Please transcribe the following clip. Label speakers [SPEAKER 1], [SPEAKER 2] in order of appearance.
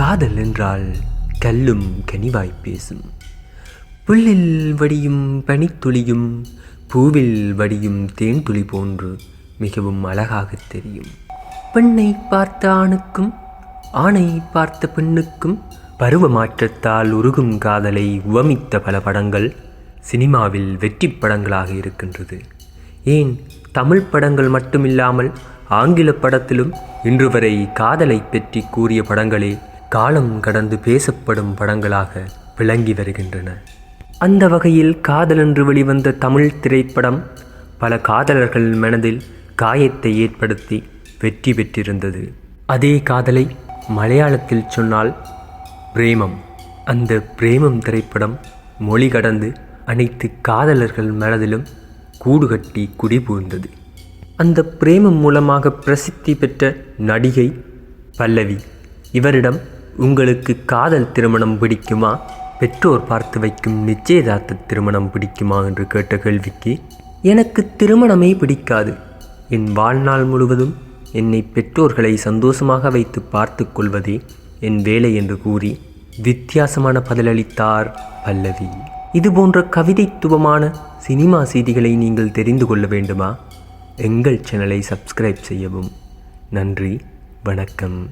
[SPEAKER 1] காதல் என்றால் கல்லும் கனிவாய் பேசும். புல்லில் வடியும் பனித்துளியும் பூவில் வடியும் தேன் துளி போன்று மிகவும் அழகாகத் தெரியும். பெண்ணை பார்த்த ஆணுக்கும் ஆணை பார்த்த பெண்ணுக்கும் பருவ மாற்றத்தால் உருகும் காதலை உவமித்த பல படங்கள் சினிமாவில் வெற்றி படங்களாக இருக்கின்றது. ஏன்? தமிழ் படங்கள் மட்டுமில்லாமல் ஆங்கில படத்திலும் இன்று வரை காதலை பற்றி கூறிய படங்களே காலம் கடந்து பேசப்படும் படங்களாக விளங்கி வருகின்றன. அந்த வகையில் காதல் என்று வெளிவந்த தமிழ் திரைப்படம் பல காதலர்கள் மனதில் காயத்தை ஏற்படுத்தி வெற்றி பெற்றிருந்தது. அதே காதலை மலையாளத்தில் சொன்னால் பிரேமம். அந்த பிரேமம் திரைப்படம் மொழி கடந்து அனைத்து காதலர்கள் மனதிலும் கூடு கட்டி குடிபுகுந்தது அந்த பிரேமம் மூலமாக பிரசித்தி பெற்ற நடிகை பல்லவி. இவரிடம் உங்களுக்கு காதல் திருமணம் பிடிக்குமா? பெற்றோர் பார்த்து வைக்கும் நிச்சயதார்த்த திருமணம் பிடிக்குமா என்று கேட்ட கேள்விக்கு எனக்கு திருமணமே பிடிக்காது. என் வாழ்நாள் முழுவதும் என்னை பெற்றோர்களை சந்தோஷமாக வைத்து பார்த்து கொள்வதே என் வேலை என்று கூறி வித்தியாசமான பதிலளித்தார் பல்லவி. இதுபோன்ற கவிதைத்துவமான சினிமா செய்திகளை நீங்கள் தெரிந்து கொள்ள வேண்டுமா? எங்கள் சேனலை சப்ஸ்கிரைப் செய்யவும். நன்றி வணக்கம்.